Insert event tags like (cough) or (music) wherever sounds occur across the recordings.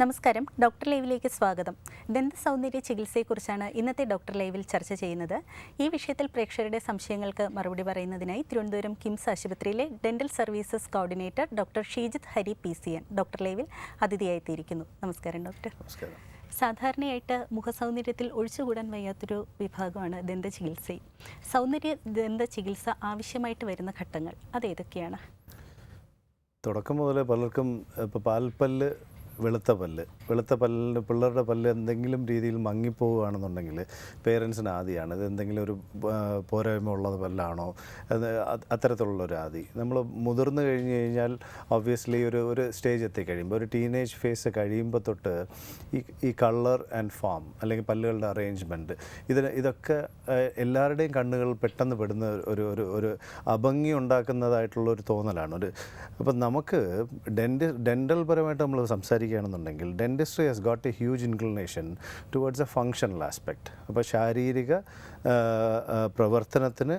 നമസ്കാരം. ഡോക്ടർ ലൈവിലേക്ക് സ്വാഗതം. ദന്ത സൗന്ദര്യ ചികിത്സയെക്കുറിച്ചാണ് ഇന്നത്തെ ഡോക്ടർ ലൈവിൽ ചർച്ച ചെയ്യുന്നത്. ഈ വിഷയത്തിൽ പ്രേക്ഷകരുടെ സംശയങ്ങൾക്ക് മറുപടി പറയുന്നതിനായി തിരുവനന്തപുരം കിംസ് ആശുപത്രിയിലെ dental services coordinator doctor Sheejith Hari P C N doctor ലൈവിൽ അതിഥിയായി എത്തിയിരിക്കുന്നു നമസ്കാരം ഡോക്ടർ. സാധാരണയായിട്ട് മുഖസൗന്ദര്യത്തിൽ ഒഴിച്ചുകൂടാൻ വയ്യാത്തൊരു വിഭാഗമാണ് ദന്ത ചികിത്സ. സൗന്ദര്യ ദന്ത ചികിത്സ ആവശ്യമായിട്ട് വരുന്ന ഘട്ടങ്ങൾ അതേതൊക്കെയാണ്? തുടക്കം മുതലേ പലർക്കും ഇപ്പോൾ പാൽപ്പല്ല് വെളുത്ത പല്ല്. വെളുത്ത പല്ലിന് പിള്ളേരുടെ പല്ല് എന്തെങ്കിലും രീതിയിൽ മങ്ങിപ്പോവുകയാണെന്നുണ്ടെങ്കിൽ പേരൻസിന് ആദിയാണ്. ഇത് എന്തെങ്കിലും ഒരു പോരായ്മ ഉള്ളത് പല്ലാണോ? അത് അത് അത്തരത്തിലുള്ള ഒരു ആദി. നമ്മൾ മുതിർന്നു കഴിഞ്ഞ് കഴിഞ്ഞാൽ ഒബ്വിയസ്ലി ഒരു ഒരു സ്റ്റേജ് എത്തിക്കഴിയുമ്പോൾ ഒരു ടീനേജ് ഫേസ് കഴിയുമ്പോൾ തൊട്ട് ഈ ഈ കളർ ആൻഡ് ഫോം അല്ലെങ്കിൽ പല്ലുകളുടെ അറേഞ്ച്മെന്റ് ഇതിന് ഇതൊക്കെ എല്ലാവരുടെയും കണ്ണുകൾ പെട്ടെന്ന് പെടുന്ന ഒരു ഒരു ഒരു അഭംഗി ഉണ്ടാക്കുന്നതായിട്ടുള്ള ഒരു തോന്നലാണ്. ഒരു അപ്പം നമുക്ക് ഡെന്റി ഡെന്റൽ പരമായിട്ട് നമ്മൾ സംസാരിക്കുകയാണെന്നുണ്ടെങ്കിൽ dentistry has got a huge inclination towards a functional aspect അപ്പോൾ ശാരീരിക പ്രവർത്തനത്തിന്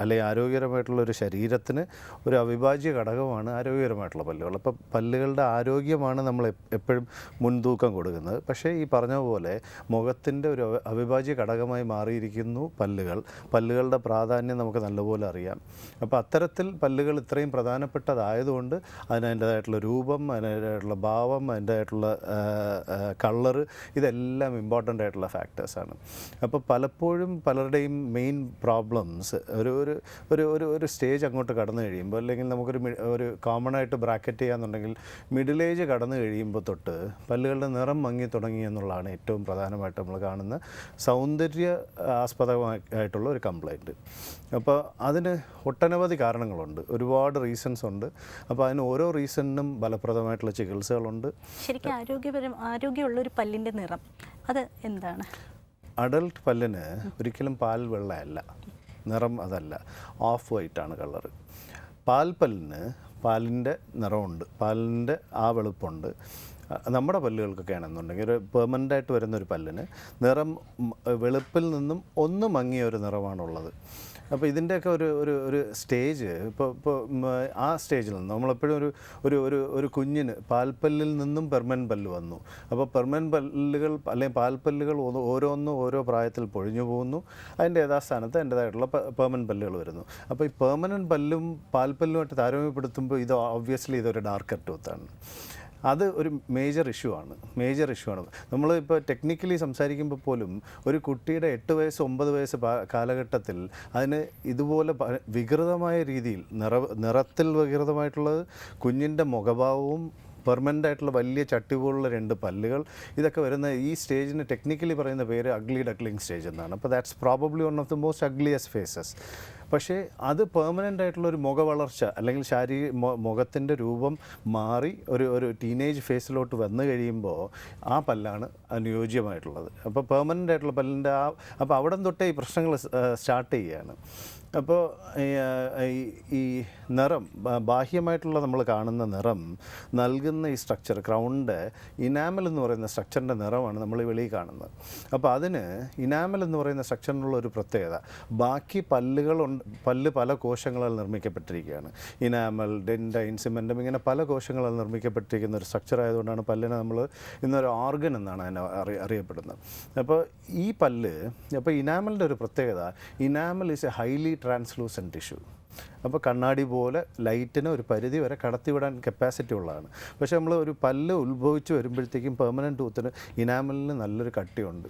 അല്ലെങ്കിൽ ആരോഗ്യകരമായിട്ടുള്ള ഒരു ശരീരത്തിന് ഒരു അവിഭാജ്യ ഘടകമാണ് ആരോഗ്യകരമായിട്ടുള്ള പല്ലുകൾ. അപ്പോൾ പല്ലുകളുടെ ആരോഗ്യമാണ് നമ്മൾ എപ്പോഴും മുൻതൂക്കം കൊടുക്കുന്നത്. പക്ഷേ ഈ പറഞ്ഞ പോലെ മുഖത്തിന്റെ ഒരു അവിഭാജ്യ ഘടകമായി മാറിയിരിക്കുന്നു പല്ലുകൾ. പല്ലുകളുടെ പ്രാധാന്യം നമുക്ക് നല്ലപോലെ അറിയാം. അപ്പോൾ അത്തരത്തിൽ പല്ലുകൾ ഇത്രയും പ്രധാനപ്പെട്ടതായതുകൊണ്ട് അതിനതിന്റേതായിട്ടുള്ള രൂപം അതിന്റെതായിട്ടുള്ള ഭാവം അതിന്റേതായിട്ടുള്ള കളർ ഇതെല്ലാം ഇമ്പോർട്ടന്റ് ആയിട്ടുള്ള ഫാക്ടേഴ്സാണ് അപ്പോൾ പലപ്പോഴും പലരുടെയും മെയിൻ പ്രോബ്ലംസ് ഒരു ഒരു ഒരു ഒരു ഒരു സ്റ്റേജ് അങ്ങോട്ട് കടന്നു കഴിയുമ്പോൾ അല്ലെങ്കിൽ നമുക്കൊരു ഒരു കോമൺ ആയിട്ട് ബ്രാക്കറ്റ് ചെയ്യാന്നുണ്ടെങ്കിൽ മിഡിൽ ഏജ് കടന്നു കഴിയുമ്പോൾ തൊട്ട് പല്ലുകളുടെ നിറം മങ്ങി തുടങ്ങി എന്നുള്ളതാണ് ഏറ്റവും പ്രധാനമായിട്ട് നമ്മൾ കാണുന്ന സൗന്ദര്യ ആസ്പദമായിട്ടുള്ള ഒരു കംപ്ലൈന്റ് അപ്പോൾ അതിന് ഒട്ടനവധി കാരണങ്ങളുണ്ട്. ഒരുപാട് റീസൺസ് ഉണ്ട്. അപ്പോൾ അതിന് ഓരോ റീസണിനും ഫലപ്രദമായിട്ടുള്ള ചികിത്സകളുണ്ട്. ശരിക്കും ആരോഗ്യപരം ആരോഗ്യമുള്ള ഒരു പല്ലിന്റെ നിറം അത് എന്താണ്? അഡൾട്ട് പല്ലിന് ഒരിക്കലും പാൽ വെള്ളയല്ല. നിറം അതല്ല. ഓഫ് വൈറ്റ് വൈറ്റാണ് കളറ് പാൽപ്പല്ലിന് പാലിന്റെ നിറമുണ്ട്. പാലിന്റെ ആ വെളുപ്പുണ്ട്. നമ്മുടെ പല്ലുകൾക്കൊക്കെ ആണെന്നുണ്ടെങ്കിൽ ഒരു പെർമനന്റ് ആയിട്ട് വരുന്ന ഒരു പല്ലിന് നിറം വെളുപ്പിൽ നിന്നും ഒന്ന് മങ്ങിയ ഒരു നിറമാണുള്ളത്. അപ്പോൾ ഇതിന്റെയൊക്കെ ഒരു ഒരു ഒരു സ്റ്റേജ്. ഇപ്പോൾ ഇപ്പോൾ ആ സ്റ്റേജിൽ നിന്ന് നമ്മളെപ്പോഴും ഒരു ഒരു ഒരു ഒരു കുഞ്ഞിന് പാൽപ്പല്ലിൽ നിന്നും പെർമനന്റ് പല്ല് വന്നു. അപ്പോൾ പെർമനന്റ് പല്ലുകൾ അല്ലെങ്കിൽ പാൽപ്പല്ലുകൾ ഓരോന്നും ഓരോ പ്രായത്തിൽ പൊഴിഞ്ഞു പോകുന്നു. അതിന്റെ യഥാസ്ഥാനത്ത് അതിന്റേതായിട്ടുള്ള പെർമനന്റ് പല്ലുകൾ വരുന്നു. അപ്പോൾ ഈ പെർമനന്റ് പല്ലും പാൽപ്പല്ലുമായിട്ട് താരതമ്യപ്പെടുത്തുമ്പോൾ ഇത് ഓബ്വിയസ്ലി ഇതൊരു ഡാർക്കർ ടൂത്താണ് അത് ഒരു മേജർ ഇഷ്യൂ ആണ്. മേജർ ഇഷ്യൂ ആണ്. നമ്മൾ ഇപ്പോൾ ടെക്നിക്കലി സംസാരിക്കുമ്പോൾ പോലും ഒരു കുട്ടിയുടെ എട്ട് വയസ്സ് ഒമ്പത് വയസ്സ് കാലഘട്ടത്തിൽ അതിന് ഇതുപോലെ വികൃതമായ രീതിയിൽ നിറ നിറത്തിൽ വികൃതമായിട്ടുള്ളത് കുഞ്ഞിന്റെ മുഖഭാവവും പെർമനന്റ് ആയിട്ടുള്ള വലിയ ചട്ടി പോലുള്ള രണ്ട് പല്ലുകൾ ഇതൊക്കെ വരുന്ന ഈ സ്റ്റേജിന് ടെക്നിക്കലി പറയുന്ന പേര് അഗ്ലി ഡക്ലിംഗ് സ്റ്റേജ് എന്നാണ്. അപ്പോൾ that's probably one of the most ugliest phases പക്ഷേ അത് പെർമനന്റ് ആയിട്ടുള്ള ഒരു മുഖ വളർച്ച അല്ലെങ്കിൽ ശാരീരിക മുഖത്തിന്റെ രൂപം മാറി ഒരു ഒരു ടീനേജ് ഫേസിലോട്ട് വന്നു കഴിയുമ്പോൾ ആ പല്ലാണ് അനുയോജ്യമായിട്ടുള്ളത്. അപ്പോൾ പെർമനന്റ് ആയിട്ടുള്ള പല്ലിന്റെ ആ അപ്പോൾ അവിടം തൊട്ടേ ഈ പ്രശ്നങ്ങൾ സ്റ്റാർട്ട് ചെയ്യുകയാണ്. അപ്പോൾ ഈ- നിറം ബാഹ്യമായിട്ടുള്ള നമ്മൾ കാണുന്ന നിറം നൽകുന്ന ഈ സ്ട്രക്ചർ ക്രൗണിന്റെ ഇനാമൽ എന്ന് പറയുന്ന സ്ട്രക്ചറിന്റെ നിറമാണ് നമ്മൾ വെളിയിൽ കാണുന്നത്. അപ്പോൾ അതിന് ഇനാമൽ എന്ന് പറയുന്ന സ്ട്രക്ചറിനുള്ള ഒരു പ്രത്യേകത ബാക്കി പല്ലുകളുണ്ട് പല്ല് പല കോശങ്ങളാൽ നിർമ്മിക്കപ്പെട്ടിരിക്കുകയാണ്. ഇനാമൽ ഡെൻഡൈൻ സിമെന്റും ഇങ്ങനെ പല കോശങ്ങളാൽ നിർമ്മിക്കപ്പെട്ടിരിക്കുന്ന ഒരു സ്ട്രക്ചർ ആയതുകൊണ്ടാണ് പല്ലിനെ നമ്മൾ ഇന്നൊരു ഓർഗൻ എന്നാണ് അതിനെ അറി അറിയപ്പെടുന്നത്. അപ്പോൾ ഈ പല്ല് അപ്പോൾ ഇനാമലിന്റെ ഒരു പ്രത്യേകത enamel is a highly translucent tissue അപ്പോൾ കണ്ണാടി പോലെ ലൈറ്റിന് ഒരു പരിധി വരെ കടത്തിവിടാൻ കപ്പാസിറ്റി ഉള്ളതാണ്. പക്ഷേ നമ്മൾ ഒരു പല്ല് ഉത്ഭവിച്ച് വരുമ്പോഴത്തേക്കും പെർമനന്റ് ടൂത്തിന് ഇനാമലിന് നല്ലൊരു കട്ടിയുണ്ട്.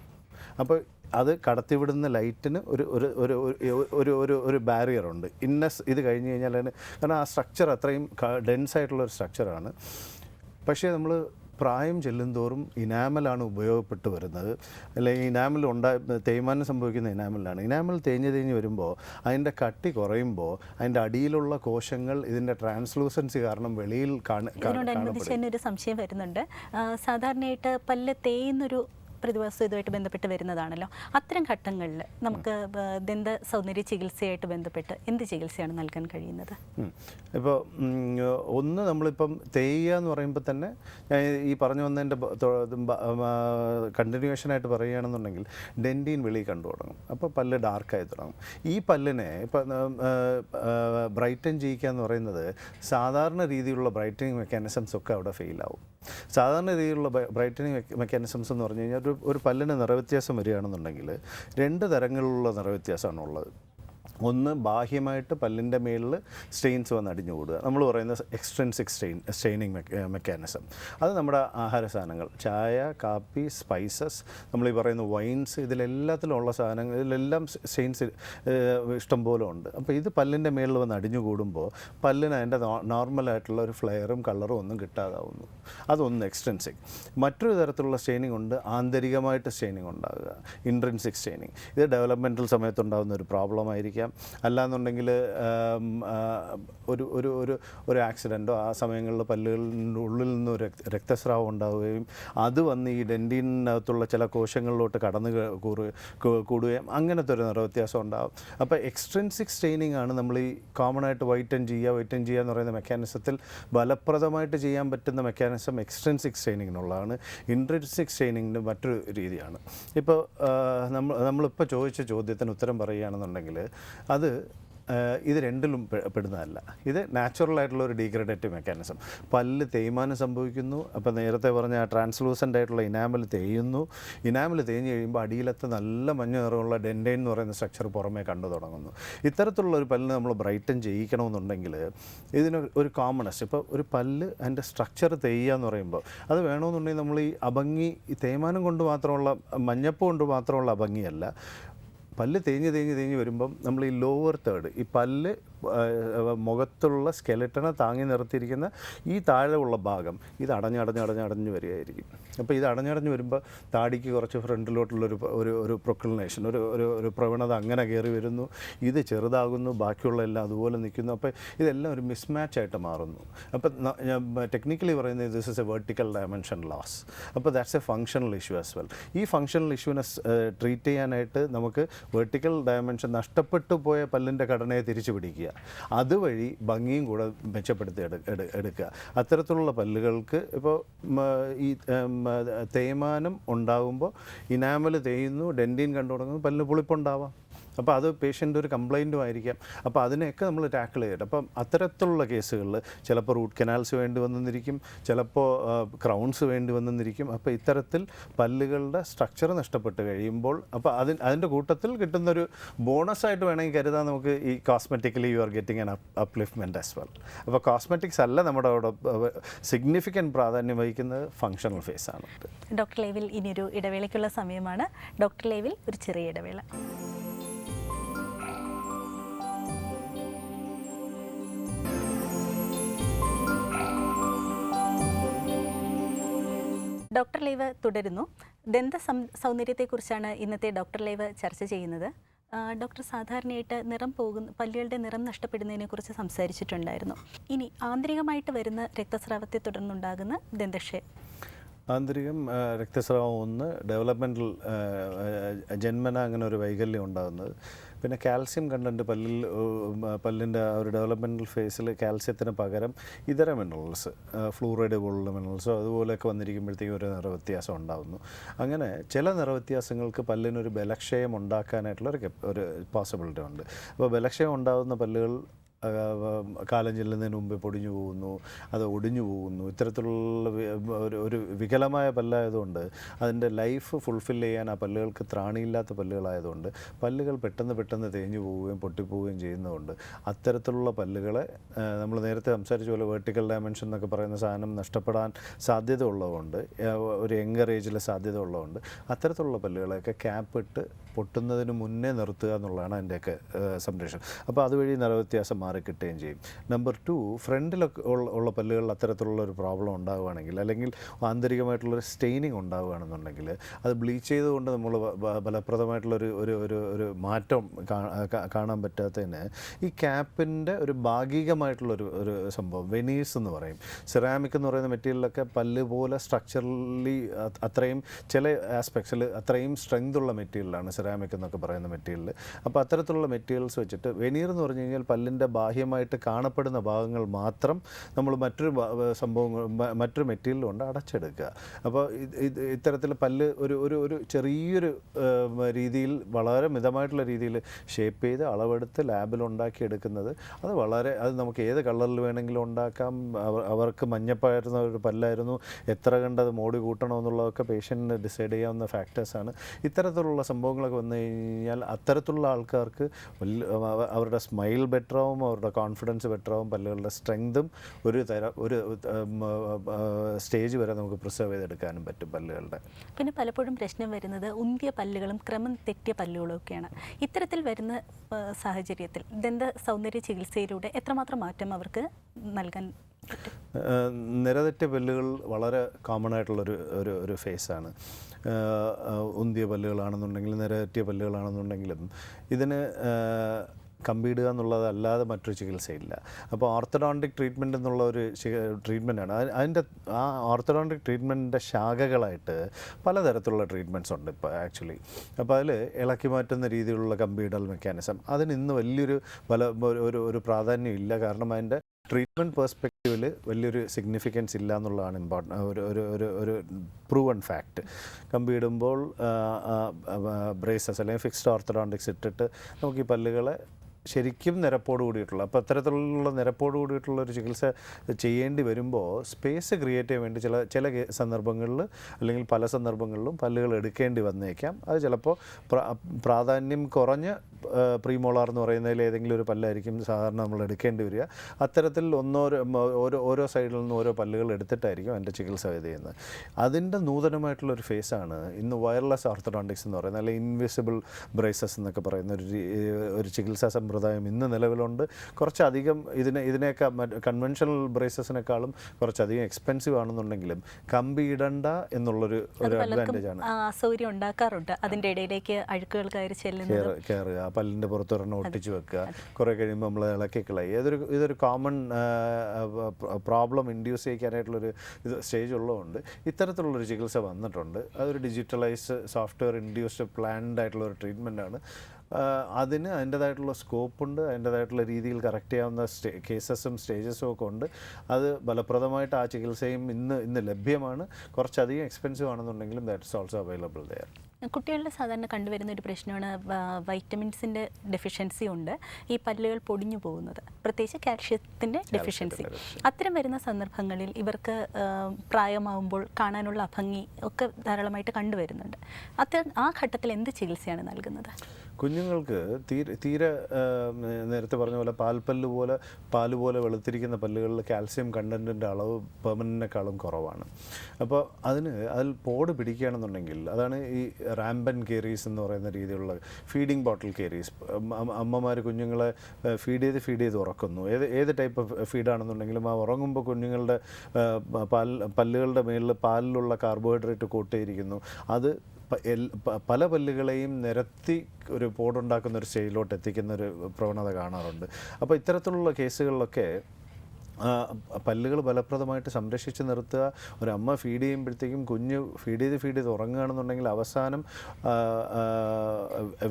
അപ്പോൾ അത് കടത്തിവിടുന്ന ലൈറ്റിന് ഒരു ഒരു ഒരു ഒരു- ഒരു ഒരു ബാരിയർ ഉണ്ട്. ഇന്നസ് ഇത് കഴിഞ്ഞ് കഴിഞ്ഞാൽ കാരണം ആ സ്ട്രക്ചർ അത്രയും ഡെൻസ് ആയിട്ടുള്ള ഒരു സ്ട്രക്ചറാണ് പക്ഷേ നമ്മൾ പ്രായം ചെല്ലുന്തോറും ഇനാമലാണ് ഉപയോഗപ്പെട്ട് വരുന്നത്. അല്ലെങ്കിൽ ഇനാമൽ ഉണ്ടായ തേയ്മാനം സംഭവിക്കുന്ന ഇനാമലാണ് ഇനാമൽ തേഞ്ഞ് തേഞ്ഞ് വരുമ്പോൾ അതിന്റെ കട്ടി കുറയുമ്പോൾ അതിന്റെ അടിയിലുള്ള കോശങ്ങൾ ഇതിന്റെ ട്രാൻസ്ലൂസൻസി കാരണം വെളിയിൽ ഒരു സംശയം വരുന്നുണ്ട്. സാധാരണയായിട്ട് പല്ല് തേയുന്നൊരു പ്രതിഭാസം ഇതുമായിട്ട് ബന്ധപ്പെട്ട് വരുന്നതാണല്ലോ. അത്തരം ഘട്ടങ്ങളിൽ നമുക്ക് ദന്ത സൗന്ദര്യ ചികിത്സയായിട്ട് ബന്ധപ്പെട്ട് എന്ത് ചികിത്സയാണ് നൽകാൻ കഴിയുന്നത്? ഇപ്പോൾ ഒന്ന് നമ്മളിപ്പം തേയുക എന്ന് പറയുമ്പോൾ തന്നെ ഞാൻ ഈ പറഞ്ഞു വന്നതിന്റെ കണ്ടിന്യൂഷനായിട്ട് പറയുകയാണെന്നുണ്ടെങ്കിൽ ഡെന്റീൻ വെളി കണ്ടു തുടങ്ങും. അപ്പോൾ പല്ല് ഡാർക്കായി തുടങ്ങും. ഈ പല്ലിനെ ഇപ്പം ബ്രൈറ്റൻ ചെയ്യിക്കുക എന്ന് പറയുന്നത് സാധാരണ രീതിയിലുള്ള ബ്രൈറ്റനിങ് മെക്കാനിസംസ് ഒക്കെ അവിടെ ഫെയിലാവും സാധാരണ രീതിയിലുള്ള ബ്രൈറ്റനിങ് മെക്കാനിസംസ് എന്ന് പറഞ്ഞു കഴിഞ്ഞാൽ ഒരു ഒരു പല്ലിന് നിറവ്യത്യാസം വരികയാണെന്നുണ്ടെങ്കിൽ രണ്ട് തരങ്ങളിലുള്ള നിറവ്യത്യാസമാണ് ഉള്ളത്. ഒന്ന് ബാഹ്യമായിട്ട് പല്ലിന്റെ മേളിൽ സ്റ്റെയിൻസ് വന്ന് അടിഞ്ഞു കൂടുക. നമ്മൾ പറയുന്ന എക്സ്ട്രൻസിക് സ്റ്റെയിൻ സ്റ്റെയിനിങ് മെക്കാനിസം അത് നമ്മുടെ ആഹാര സാധനങ്ങൾ. ചായ കാപ്പി സ്പൈസസ് നമ്മൾ പറയുന്ന വൈൻസ് ഇതിലെല്ലാത്തിലുള്ള സാധനങ്ങൾ ഇതിലെല്ലാം സ്റ്റെയിൻസ് ഇഷ്ടംപോലെ ഉണ്ട്. അപ്പോൾ ഇത് പല്ലിന്റെ മേളിൽ വന്ന് അടിഞ്ഞു കൂടുമ്പോൾ പല്ലിന് അതിന്റെ നോർമലായിട്ടുള്ള ഒരു ഫ്ലെയറും കളറും ഒന്നും കിട്ടാതാവുന്നു. അതൊന്ന് എക്സ്ട്രൻസിക് മറ്റൊരു തരത്തിലുള്ള സ്റ്റെയിനിങ് ഉണ്ട് ആന്തരികമായിട്ട് സ്റ്റെയിനിങ് ഉണ്ടാകുക ഇൻട്രൻസിക് സ്റ്റെയിനിങ് ഇത് ഡെവലപ്മെന്റൽ സമയത്തുണ്ടാകുന്ന ഒരു പ്രോബ്ലം ആയിരിക്കാം. അല്ലാന്നുണ്ടെങ്കിൽ ഒരു ഒരു ഒരു ഒരു ആക്സിഡന്റോ ആ സമയങ്ങളിൽ പല്ലുകളിന്റെ ഉള്ളിൽ നിന്ന് രക്തസ്രാവം ഉണ്ടാവുകയും അത് വന്ന് ഈ ഡെന്റിനകത്തുള്ള ചില കോശങ്ങളിലോട്ട് കടന്നു കൂടുകയും അങ്ങനത്തെ ഒരു നിറവ്യത്യാസം ഉണ്ടാകും അപ്പോൾ എക്സ്ട്രെൻസിക് സ്റ്റെയിനിങ് ആണ് നമ്മൾ ഈ കോമൺ ആയിട്ട് വൈറ്റൻ ചെയ്യുക വൈറ്റൻ ചെയ്യുക എന്ന് പറയുന്ന മെക്കാനിസത്തിൽ ഫലപ്രദമായിട്ട് ചെയ്യാൻ പറ്റുന്ന മെക്കാനിസം എക്സ്ട്രെൻസിക് സ്റ്റെയിനിങ്ങിനുള്ളതാണ്. ഇൻട്രൻസിക് സ്ട്രെയിനിങ്ങിന് മറ്റൊരു രീതിയാണ്. ഇപ്പോൾ നമ്മൾ നമ്മളിപ്പോൾ ചോദിച്ച ചോദ്യത്തിന് ഉത്തരം പറയുകയാണെന്നുണ്ടെങ്കിൽ അത് ഇത് രണ്ടിലും പെടുന്നതല്ല. ഇത് നാച്ചുറൽ ആയിട്ടുള്ള ഒരു ഡീഗ്രഡേറ്റീവ് മെക്കാനിസം പല്ല് തേയ്മാനം സംഭവിക്കുന്നു. അപ്പോൾ നേരത്തെ പറഞ്ഞ ട്രാൻസ്ലൂസന്റ് ആയിട്ടുള്ള ഇനാമൽ തേയുന്നു. ഇനാമൽ തേഞ്ഞ് കഴിയുമ്പോൾ അടിയിലത്തെ നല്ല മഞ്ഞ നിറമുള്ള ഡെൻഡൈൻ എന്ന് പറയുന്ന സ്ട്രക്ചർ പുറമേ കണ്ടു തുടങ്ങുന്നു. ഇത്തരത്തിലുള്ള ഒരു പല്ല് നമ്മൾ ബ്രൈറ്റൻ ചെയ്യിക്കണമെന്നുണ്ടെങ്കിൽ ഇതിന് ഒരു കോമണസ് ഇപ്പോൾ ഒരു പല്ല് അതിന്റെ സ്ട്രക്ചർ തേയ്യുക എന്ന് പറയുമ്പോൾ അത് വേണമെന്നുണ്ടെങ്കിൽ നമ്മൾ ഈ അഭംഗി തേയ്മാനം കൊണ്ട് മാത്രമുള്ള മഞ്ഞപ്പ് കൊണ്ട് മാത്രമുള്ള അഭംഗിയല്ല. പല്ല് തേഞ്ഞ് തേഞ്ഞ് തേഞ്ഞ് വരുമ്പം നമ്മൾ ഈ ലോവർ തേർഡ് ഈ പല്ല് മുഖത്തുള്ള സ്കെലറ്റനെ താങ്ങി നിർത്തിയിരിക്കുന്ന ഈ താഴെയുള്ള ഭാഗം ഇത് അടഞ്ഞടഞ്ഞ് അടഞ്ഞടഞ്ഞ് വരികയായിരിക്കും. അപ്പോൾ ഇത് അടഞ്ഞടഞ്ഞ് വരുമ്പോൾ താടിക്ക് കുറച്ച് ഫ്രണ്ടിലോട്ടുള്ളൊരു ഒരു ഒരു പ്രൊക്ലിനേഷൻ ഒരു ഒരു ഒരു പ്രവണത അങ്ങനെ കയറി വരുന്നു. ഇത് ചെറുതാകുന്നു ബാക്കിയുള്ള എല്ലാം അതുപോലെ നിൽക്കുന്നു. അപ്പോൾ ഇതെല്ലാം ഒരു മിസ്മാച്ച് ആയിട്ട് മാറുന്നു. അപ്പോൾ ടെക്നിക്കലി പറയുന്നത് this is a vertical dimension loss അപ്പോൾ that's a functional issue as well ഈ ഫങ്ഷണൽ ഇഷ്യൂവിനെ ട്രീറ്റ് ചെയ്യാനായിട്ട് നമുക്ക് വെർട്ടിക്കൽ ഡയമെൻഷൻ നഷ്ടപ്പെട്ടു പോയ പല്ലിന്റെ ഘടനയെ തിരിച്ചു പിടിക്കുക അതുവഴി ഭംഗിയും കൂടെ മെച്ചപ്പെടുത്തി എടു എടു- എടുക്കുക. അത്തരത്തിലുള്ള പല്ലുകൾക്ക് ഇപ്പോൾ ഈ തേയ്മാനം ഉണ്ടാകുമ്പോൾ ഇനാമൽ തേയുന്നു ഡെന്റിൻ കണ്ടു തുടങ്ങുന്നു പല്ലിന് പുളിപ്പുണ്ടാവാം. അപ്പോൾ അത് പേഷ്യന്റ് ഒരു കംപ്ലൈന്റും ആയിരിക്കാം. അപ്പോൾ അതിനെയൊക്കെ നമ്മൾ ടാക്കിൾ ചെയ്യട്ടെ. അപ്പം അത്തരത്തിലുള്ള കേസുകളിൽ ചിലപ്പോൾ റൂട്ട് കനാൽസ് വേണ്ടി വന്നെന്നിരിക്കും ചിലപ്പോൾ ക്രൗൺസ് വേണ്ടി വന്നെന്നിരിക്കും അപ്പോൾ ഇത്തരത്തിൽ പല്ലുകളുടെ സ്ട്രക്ചർ നഷ്ടപ്പെട്ട് കഴിയുമ്പോൾ അപ്പോൾ അതിന് അതിന്റെ കൂട്ടത്തിൽ കിട്ടുന്നൊരു ബോണസായിട്ട് വേണമെങ്കിൽ കരുതാൻ നമുക്ക് ഈ cosmetically you are getting an upliftment as well അപ്പോൾ കോസ്മെറ്റിക്സ് അല്ല നമ്മുടെ അവിടെ സിഗ്നിഫിക്കന്റ് പ്രാധാന്യം വഹിക്കുന്നത് ഫങ്ഷണൽ ഫേസ് ആണ്. ഡോക്ടർ ലേവിൽ ഇനിയൊരു ഇടവേളയ്ക്കുള്ള സമയമാണ്. ഡോക്ടർ ലേവിൽ ഒരു ചെറിയ ഇടവേള. ഡോക്ടർ ലൈവ് തുടരുന്നു. ദന്ത സൗന്ദര്യത്തെക്കുറിച്ചാണ് ഇന്നത്തെ ഡോക്ടർ ലൈവ് ചർച്ച ചെയ്യുന്നത്. ഡോക്ടർ സാധാരണയായിട്ട് നിറം പോകുന്ന പല്ലുകളുടെ നിറം നഷ്ടപ്പെടുന്നതിനെക്കുറിച്ച് സംസാരിച്ചിട്ടുണ്ടായിരുന്നു. ഇനി ആന്തരികമായിട്ട് വരുന്ന രക്തസ്രാവത്തെ തുടർന്നുണ്ടാകുന്ന ദന്തക്ഷയം ആന്തരികം രക്തസ്രാവം ഒന്ന് ഡെവലപ്മെന്റൽ ജന്മന അങ്ങനെ ഒരു വൈകല്യം ഉണ്ടാകുന്നത്. പിന്നെ കാൽസ്യം കണ്ടന്റ് പല്ലിൽ പല്ലിന്റെ ഒരു ഡെവലപ്മെന്റൽ ഫേസിൽ കാൽസ്യത്തിന് പകരം ഇതര മിനറൽസ് ഫ്ലൂറൈഡ് പോലുള്ള മിനറൽസോ അതുപോലെയൊക്കെ വന്നിരിക്കുമ്പോഴത്തേക്കും ഒരു നിറവ്യത്യാസം ഉണ്ടാകുന്നു അങ്ങനെ ചില നിറവ്യത്യാസങ്ങൾക്ക് പല്ലിനൊരു ബലക്ഷയം ഉണ്ടാക്കാനായിട്ടുള്ള ഒരു ഒരു പോസിബിലിറ്റി ഉണ്ട്. അപ്പോൾ ബലക്ഷയം ഉണ്ടാകുന്ന പല്ലുകൾ കാലം ചെല്ലുന്നതിന് മുമ്പേ പൊടിഞ്ഞു പോകുന്നു അത് ഒടിഞ്ഞു പോകുന്നു. ഇത്തരത്തിലുള്ള ഒരു ഒരു വികലമായ പല്ലായതുകൊണ്ട് അതിന്റെ ലൈഫ് ഫുൾഫിൽ ചെയ്യാൻ ആ പല്ലുകൾക്ക് ത്രാണിയില്ലാത്ത പല്ലുകളായതുകൊണ്ട് പല്ലുകൾ പെട്ടെന്ന് പെട്ടെന്ന് തേഞ്ഞു പോവുകയും പൊട്ടിപ്പോവുകയും ചെയ്യുന്നതുകൊണ്ട് അത്തരത്തിലുള്ള പല്ലുകളെ നമ്മൾ നേരത്തെ സംസാരിച്ച പോലെ വെർട്ടിക്കൽ ഡയമെൻഷൻ എന്നൊക്കെ പറയുന്ന സാധനം നഷ്ടപ്പെടാൻ സാധ്യത ഉള്ളതുകൊണ്ട് ഒരു യങ്ങർ ഏജിൽ സാധ്യത ഉള്ളതുകൊണ്ട് അത്തരത്തിലുള്ള പല്ലുകളെയൊക്കെ ക്യാപ്പ് ഇട്ട് പൊട്ടുന്നതിന് മുന്നേ നിർത്തുക എന്നുള്ളതാണ് അതിന്റെയൊക്കെ സംരക്ഷണം. അപ്പോൾ അതുവഴി നിറവ്യത്യാസം മാറിക്കിട്ടുകയും ചെയ്യും. നമ്പർ ടു ഫ്രണ്ടിലൊക്കെ ഉള്ള പല്ലുകളിൽ അത്തരത്തിലുള്ള ഒരു പ്രോബ്ലം ഉണ്ടാവുകയാണെങ്കിൽ അല്ലെങ്കിൽ ആന്തരികമായിട്ടുള്ളൊരു സ്റ്റെയിനിങ് ഉണ്ടാവുകയാണെന്നുണ്ടെങ്കിൽ അത് ബ്ലീച്ച് ചെയ്തുകൊണ്ട് നമ്മൾ ഫലപ്രദമായിട്ടുള്ളൊരു ഒരു ഒരു ഒരു മാറ്റം കാണാൻ പറ്റാത്തതിന് ഈ ക്യാപ്പിന്റെ ഒരു ഭാഗികമായിട്ടുള്ളൊരു ഒരു സംഭവം വെനീസ് എന്ന് പറയും. സിറാമിക് എന്ന് പറയുന്ന മെറ്റീരിയലൊക്കെ പല്ല് പോലെ സ്ട്രക്ചറലി അത്രയും ചില ആസ്പെക്ട്സിൽ അത്രയും സ്ട്രെങ്ത് ഉള്ള മെറ്റീരിയലാണ് സിറാമിക് എന്നൊക്കെ പറയുന്ന മെറ്റീരിയൽ അപ്പോൾ അത്തരത്തിലുള്ള മെറ്റീരിയൽസ് വെച്ചിട്ട് വെനീർ എന്ന് പറഞ്ഞു കഴിഞ്ഞാൽ പല്ലിന്റെ ബാഹ്യമായിട്ട് കാണപ്പെടുന്ന ഭാഗങ്ങൾ മാത്രം നമ്മൾ മറ്റൊരു സംഭവങ്ങൾ മറ്റൊരു മെറ്റീരിയൽ കൊണ്ട് അടച്ചെടുക്കുക. അപ്പോൾ ഇത് ഇത് ഇത്തരത്തിൽ പല്ല് ഒരു ഒരു ഒരു ചെറിയൊരു രീതിയിൽ വളരെ മിതമായിട്ടുള്ള രീതിയിൽ ഷേപ്പ് ചെയ്ത് അളവെടുത്ത് ലാബിൽ ഉണ്ടാക്കിയെടുക്കുന്നത് അത് വളരെ അത് നമുക്ക് ഏത് കളറിൽ വേണമെങ്കിലും ഉണ്ടാക്കാം. അവർക്ക് മഞ്ഞപ്പായിരുന്ന ഒരു പല്ലായിരുന്നു. എത്ര കണ്ടത് മോടി കൂട്ടണമെന്നുള്ളതൊക്കെ പേഷ്യന്റിന് ഡിസൈഡ് ചെയ്യാവുന്ന ഫാക്ടേഴ്സാണ് ഇത്തരത്തിലുള്ള സംഭവങ്ങളൊക്കെ വന്നു കഴിഞ്ഞാൽ അത്തരത്തിലുള്ള ആൾക്കാർക്ക് അവരുടെ സ്മൈൽ ബെറ്റർ ആവും അവരുടെ കോൺഫിഡൻസ് ബെറ്റർ ആവും പല്ലുകളുടെ സ്ട്രെങ്തും ഒരു തര ഒരു സ്റ്റേജ് വരെ നമുക്ക് പ്രിസർവ് ചെയ്തെടുക്കാനും പറ്റും പല്ലുകളുടെ. പിന്നെ പലപ്പോഴും പ്രശ്നം വരുന്നത് ഉന്തിയ പല്ലുകളും ക്രമം തെറ്റിയ പല്ലുകളും ഒക്കെയാണ്. ഇത്തരത്തിൽ വരുന്ന സാഹചര്യത്തിൽ ദന്ത സൗന്ദര്യ ചികിത്സയിലൂടെ എത്രമാത്രം മാറ്റം അവർക്ക് നൽകാൻ നിരതെറ്റ പല്ലുകൾ വളരെ കോമൺ ആയിട്ടുള്ളൊരു ഒരു ഒരു ഫേസാണ് ഉന്തിയ പല്ലുകളാണെന്നുണ്ടെങ്കിലും നിരതെറ്റിയ പല്ലുകളാണെന്നുണ്ടെങ്കിലും ഇതിന് കമ്പിയിടുക എന്നുള്ളതല്ലാതെ മറ്റൊരു ചികിത്സയില്ല. അപ്പോൾ ഓർത്തഡോണ്ടിക് ട്രീറ്റ്മെന്റ് എന്നുള്ള ഒരു ട്രീറ്റ്മെന്റാണ് അതിന്റെ ആ ഓർത്തഡോണ്ടിക് ട്രീറ്റ്മെന്റിന്റെ ശാഖകളായിട്ട് പലതരത്തിലുള്ള ട്രീറ്റ്മെന്റ്സ് ഉണ്ട് ഇപ്പോൾ ആക്ച്വലി അപ്പോൾ അതിൽ ഇളക്കി മാറ്റുന്ന രീതിയിലുള്ള കമ്പിയിടൽ മെക്കാനിസം അതിന് ഇന്ന് വലിയൊരു പല ഒരു- ഒരു പ്രാധാന്യം ഇല്ല. കാരണം അതിന്റെ ട്രീറ്റ്മെന്റ് പെർസ്പെക്റ്റീവിൽ വലിയൊരു സിഗ്നിഫിക്കൻസ് ഇല്ല എന്നുള്ളതാണ് ഇമ്പോർട്ടൻ ഒരു ഒരു ഒരു ഒരു പ്രൂവൺ ഫാക്റ്റ് കമ്പി ഇടുമ്പോൾ ബ്രേസസ് അല്ലെങ്കിൽ ഫിക്സ്ഡ് ഓർത്തഡോണ്ടിക്സ് ഇട്ടിട്ട് നമുക്ക് ഈ പല്ലുകളെ ശരിക്കും നിരപ്പോട് കൂടിയിട്ടുള്ള അപ്പോൾ അത്തരത്തിലുള്ള നിരപ്പോട് കൂടിയിട്ടുള്ള ഒരു ചികിത്സ ചെയ്യേണ്ടി വരുമ്പോൾ സ്പേസ് ക്രിയേറ്റ് ചെയ്യാൻ വേണ്ടി ചില ചില സന്ദർഭങ്ങളിൽ അല്ലെങ്കിൽ പല സന്ദർഭങ്ങളിലും പല്ലുകൾ എടുക്കേണ്ടി വന്നേക്കാം. അത് ചിലപ്പോൾ പ്രാധാന്യം കുറഞ്ഞ പ്രീമോളാർ എന്ന് പറയുന്നതിൽ ഏതെങ്കിലും ഒരു പല്ലായിരിക്കും സാധാരണ നമ്മൾ എടുക്കേണ്ടി വരിക. അത്തരത്തിൽ ഒന്നോ ഓരോ ഓരോ സൈഡിൽ നിന്ന് ഓരോ പല്ലുകൾ എടുത്തിട്ടായിരിക്കും എന്റെ ചികിത്സ ഇത് ചെയ്യുന്നത്. അതിന്റെ നൂതനമായിട്ടുള്ള ഒരു ഫേസാണ് ഇന്ന് വയർലെസ് ഓർത്തഡോണ്ടിക്സ് എന്ന് പറയുന്നത് അല്ലെങ്കിൽ ഇൻവിസിബിൾ ബ്രേസസ് എന്നൊക്കെ പറയുന്ന ഒരു ഒരു ചികിത്സാ സമ്പ്രദായം ഇന്ന് നിലവിലുണ്ട്. കുറച്ചധികം ഇതിനെ ഇതിനേക്കാൾ കൺവെൻഷണൽ ബ്രേസസിനേക്കാളും കുറച്ചധികം എക്സ്പെൻസീവ് ആണെന്നുണ്ടെങ്കിലും കമ്പി ഇടണ്ട എന്നുള്ളൊരു ഒരു അഡ്വാന്റേജ് ആണ്. അസൗകര്യം ഉണ്ടാക്കാറുണ്ട്. അതിന്റെ ഇടയിലേക്ക് അഴുക്കുകൾ കയറി ചെല്ലുന്നത് കയറുക പല്ലിന്റെ പുറത്തൊരെണ്ണം ഒട്ടിച്ച് വെക്കുക. കുറേ കഴിയുമ്പോൾ നമ്മൾ ഇളക്കി കളയുക. ഇതൊരു ഇതൊരു കോമൺ പ്രോബ്ലം ഇൻഡ്യൂസ് ചെയ്യിക്കാനായിട്ടുള്ളൊരു ഇത് സ്റ്റേജ് ഉള്ളതുകൊണ്ട് ഇത്തരത്തിലുള്ളൊരു ചികിത്സ വന്നിട്ടുണ്ട്. അതൊരു ഡിജിറ്റലൈസ് സോഫ്റ്റ്വെയർ ഇൻഡ്യൂസ്ഡ് പ്ലാൻഡ് ആയിട്ടുള്ള ഒരു ട്രീറ്റ്മെന്റാണ് അതിന് അതിന്റെതായിട്ടുള്ള സ്കോപ്പുണ്ട് അതിന്റെതായിട്ടുള്ള രീതിയിൽ കറക്റ്റ് ചെയ്യാവുന്ന സ്റ്റേ കേസസും സ്റ്റേജസും ഒക്കെ ഉണ്ട്. അത് ഫലപ്രദമായിട്ട് ആ ചികിത്സയും ഇന്ന് ഇന്ന് ലഭ്യമാണ്. കുറച്ചധികം എക്സ്പെൻസീവ് ആണെന്നുണ്ടെങ്കിലും that is also available there കുട്ടികളിൽ സാധാരണ കണ്ടുവരുന്ന ഒരു പ്രശ്നമാണ് വൈറ്റമിൻസിന്റെ ഡെഫിഷ്യൻസി ഉണ്ട്. ഈ പല്ലുകൾ പൊടിഞ്ഞു പോകുന്നത്. പ്രത്യേകിച്ച് കാൽഷ്യത്തിന്റെ ഡെഫിഷ്യൻസി അത്തരം വരുന്ന സന്ദർഭങ്ങളിൽ ഇവർക്ക് പ്രായമാവുമ്പോൾ കാണാനുള്ള അഭംഗി ഒക്കെ ധാരാളമായിട്ട് കണ്ടുവരുന്നുണ്ട്. അത്തരം ആ ഘട്ടത്തിൽ എന്ത് ചികിത്സയാണ് നൽകുന്നത്? കുഞ്ഞുങ്ങൾക്ക് തീരെ തീരെ നേരത്തെ പറഞ്ഞ പോലെ പാൽപ്പല്ല് പോലെ പാൽ പോലെ വെളുത്തിരിക്കുന്ന പല്ലുകളിൽ കാൽസ്യം കണ്ടന്റിന്റെ അളവ് പെർമനന്റിനേക്കാളും കുറവാണ്. അപ്പോൾ അതിന് അതിൽ പോട് പിടിക്കുകയാണെന്നുണ്ടെങ്കിൽ അതാണ് ഈ റാമ്പൻ കേരീസ് എന്ന് പറയുന്ന രീതിയിലുള്ള ഫീഡിങ് ബോട്ടിൽ കേരീസ് അമ്മമാർ കുഞ്ഞുങ്ങളെ ഫീഡ് ചെയ്ത് ഫീഡ് ചെയ്ത് ഉറക്കുന്നു. ഏത് ഏത് ടൈപ്പ് ഓഫ് ഫീഡാണെന്നുണ്ടെങ്കിലും ആ ഉറങ്ങുമ്പോൾ കുഞ്ഞുങ്ങളുടെ പാൽ പല്ലുകളുടെ മേളിൽ പാലിലുള്ള കാർബോഹൈഡ്രേറ്റ് കൂട്ടിയിരിക്കുന്നു അത് പല പല്ലുകളെയും നിരത്തി ഒരു പോടുണ്ടാക്കുന്ന ഒരു സ്റ്റേജിലോട്ട് എത്തിക്കുന്ന ഒരു പ്രവണത കാണാറുണ്ട്. അപ്പോൾ ഇത്തരത്തിലുള്ള കേസുകളിലൊക്കെ പല്ലുകൾ ഫലപ്രദമായിട്ട് സംരക്ഷിച്ച് നിർത്തുക. ഒരമ്മ ഫീഡ് ചെയ്യുമ്പോഴത്തേക്കും കുഞ്ഞ് ഫീഡ് ചെയ്ത് ഫീഡ് ചെയ്ത് ഉറങ്ങുകയാണെന്നുണ്ടെങ്കിൽ അവസാനം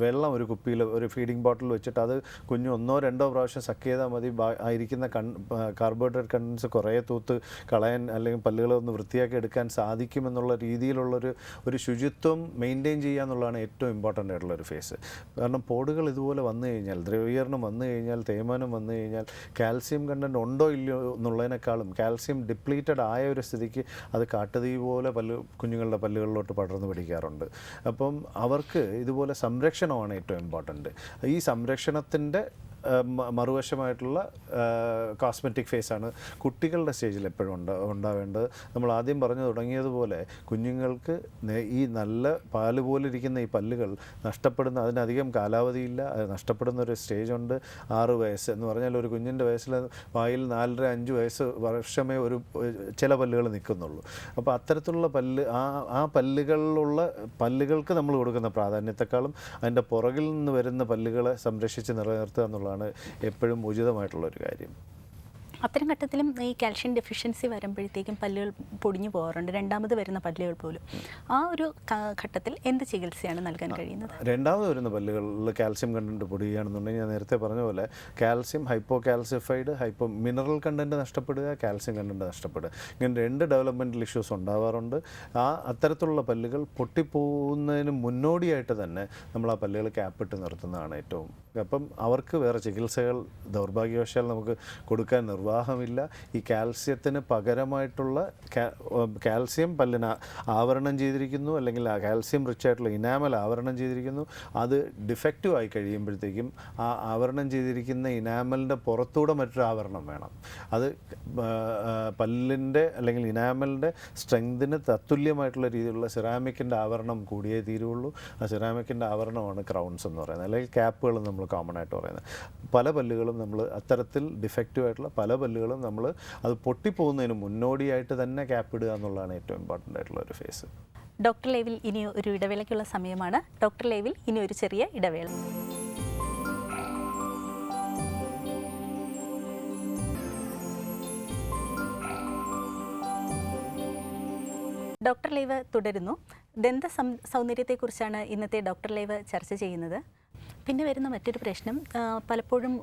വെള്ളം ഒരു കുപ്പിയിൽ ഒരു ഫീഡിംഗ് ബോട്ടിൽ വെച്ചിട്ട് അത് കുഞ്ഞ് ഒന്നോ രണ്ടോ പ്രാവശ്യം സക്ക് ചെയ്താൽ മതി. ആയിരിക്കുന്ന കൺ കാർബോഹൈഡ്രേറ്റ് കണ്ടൻസ് കുറേ തൂത്ത് കളയാൻ അല്ലെങ്കിൽ പല്ലുകളെ ഒന്ന് വൃത്തിയാക്കി എടുക്കാൻ സാധിക്കുമെന്നുള്ള രീതിയിലുള്ളൊരു ഒരു ശുചിത്വം മെയിന്റെയിൻ ചെയ്യുക എന്നുള്ളതാണ് ഏറ്റവും ഇമ്പോർട്ടന്റ് ആയിട്ടുള്ളൊരു ഫേസ് കാരണം പോടുകൾ ഇതുപോലെ വന്നു കഴിഞ്ഞാൽ ദ്രവീകരണം വന്നു കഴിഞ്ഞാൽ തേയ്മാനം വന്നു കഴിഞ്ഞാൽ കാൽസ്യം കണ്ടന്റ് ഉണ്ടോ ഇല്ലയോ എന്നുള്ളതിനേക്കാളും കാൽസ്യം ഡിപ്ലീറ്റഡ് ആയ ഒരു സ്ഥിതിക്ക് അത് കാട്ടുതീ പോലെ പല്ല് കുഞ്ഞുങ്ങളുടെ പല്ലുകളിലോട്ട് പടർന്നു പിടിക്കാറുണ്ട്. അപ്പം അവർക്ക് ഇതുപോലെ സംരക്ഷണമാണ് ഏറ്റവും ഇമ്പോർട്ടന്റ് ഈ സംരക്ഷണത്തിന്റെ മറുവശമായിട്ടുള്ള കോസ്മെറ്റിക് ഫേസാണ് കുട്ടികളുടെ സ്റ്റേജിൽ എപ്പോഴും ഉണ്ടാ ഉണ്ടാവേണ്ടത്. നമ്മൾ ആദ്യം പറഞ്ഞു തുടങ്ങിയതുപോലെ കുഞ്ഞുങ്ങൾക്ക് ഈ നല്ല പാൽ പോലെ ഇരിക്കുന്ന ഈ പല്ലുകൾ നഷ്ടപ്പെടുന്ന അതിനധികം കാലാവധിയില്ല അത് നഷ്ടപ്പെടുന്ന ഒരു സ്റ്റേജ് ഉണ്ട്. ആറ് വയസ്സ് എന്ന് പറഞ്ഞാൽ ഒരു കുഞ്ഞിന്റെ വയസ്സിൽ വായിൽ നാലര അഞ്ച് വയസ്സ് വർഷമേ ഒരു ചില പല്ലുകൾ നിൽക്കുന്നുള്ളൂ. അപ്പോൾ അത്തരത്തിലുള്ള പല്ല് ആ ആ പല്ലുകളിലുള്ള പല്ലുകൾക്ക് നമ്മൾ കൊടുക്കുന്ന പ്രാധാന്യത്തെക്കാളും അതിന്റെ പുറകിൽ നിന്ന് വരുന്ന പല്ലുകളെ സംരക്ഷിച്ച് നിലനിർത്തുക എന്നുള്ളതാണ് എപ്പോഴും ഉചിതമായിട്ടുള്ളൊരു കാര്യം. അത്തരം ഘട്ടത്തിലും ഈ കാൽഷ്യം ഡെഫിഷ്യൻസി വരുമ്പോഴത്തേക്കും പല്ലുകൾ പൊടിഞ്ഞു പോകാറുണ്ട്. രണ്ടാമത് വരുന്ന പല്ലുകൾ പോലും. ആ ഒരു ഘട്ടത്തിൽ എന്ത് ചികിത്സയാണ് നൽകാൻ കഴിയുന്നത്? രണ്ടാമത് വരുന്ന പല്ലുകളിൽ കാൽസ്യം കണ്ടന്റ് പൊടിയുകയാണെന്നുണ്ടെങ്കിൽ ഞാൻ നേരത്തെ പറഞ്ഞ പോലെ calcium hypo calcified hypo mineral content നഷ്ടപ്പെടുക കാൽസ്യം കണ്ടന്റ് നഷ്ടപ്പെടുക. ഇങ്ങനെ രണ്ട് ഡെവലപ്മെന്റൽ ഇഷ്യൂസ് ഉണ്ടാവാറുണ്ട്. ആ അത്തരത്തിലുള്ള പല്ലുകൾ പൊട്ടിപ്പോകുന്നതിന് മുന്നോടിയായിട്ട് തന്നെ നമ്മൾ ആ പല്ലുകൾ ക്യാപ്പിട്ട് നിർത്തുന്നതാണ് ഏറ്റവും. അപ്പം അവർക്ക് വേറെ ചികിത്സകൾ ദൗർഭാഗ്യവശാൽ നമുക്ക് കൊടുക്കാൻ നിർവാഹമില്ല ഈ കാൽസ്യത്തിന് പകരമായിട്ടുള്ള കാൽസ്യം പല്ലിന് ആവരണം ചെയ്തിരിക്കുന്നു അല്ലെങ്കിൽ ആ കാൽസ്യം റിച്ച് ആയിട്ടുള്ള ഇനാമൽ ആവരണം ചെയ്തിരിക്കുന്നു. അത് ഡിഫക്റ്റീവ് ആയി കഴിയുമ്പോഴത്തേക്കും ആ ആവരണം ചെയ്തിരിക്കുന്ന ഇനാമലിന്റെ പുറത്തൂടെ മറ്റൊരു ആവരണം വേണം. അത് പല്ലിന്റെ അല്ലെങ്കിൽ ഇനാമലിന്റെ സ്ട്രെങ്തിന് തത്തുല്യമായിട്ടുള്ള രീതിയിലുള്ള സിറാമിക്കിന്റെ ആവരണം കൂടിയേ തീരുള്ളൂ. ആ സിറാമിക്കിന്റെ ആവരണമാണ് ക്രൗൺസ് എന്ന് പറയുന്നത് അല്ലെങ്കിൽ ക്യാപ്പുകൾ നമ്മൾ കോമൺ ആയിട്ട് പറയുന്നത്. പല പല്ലുകളും നമ്മൾ അത്തരത്തിൽ ഡിഫക്റ്റീവ് ആയിട്ടുള്ള പല പല്ലുകളും നമ്മൾ അത് പൊട്ടിപ്പോകുന്നതിന് മുന്നോടിയായിട്ട് തന്നെ ക്യാപ്പ് ഇടുക എന്നുള്ളതാണ് ഏറ്റവും ഇമ്പോർട്ടന്റ് ആയിട്ടുള്ള ഒരു ഫേസ് ഡോക്ടർ ലേവിൽ ഇനി ഒരു ഇടവേളയ്ക്കുള്ള സമയമാണ്. ഡോക്ടർ ലേവിൽ ഇനി ഒരു ചെറിയ ഇടവേള. ഡോക്ടർ ലൈവ് തുടരുന്നു. ദന്ത സൗന്ദര്യത്തെക്കുറിച്ചാണ് ഇന്നത്തെ ഡോക്ടർ ലൈവ് ചർച്ച ചെയ്യുന്നത്. പിന്നെ വരുന്ന മറ്റൊരു പ്രശ്നം പലപ്പോഴും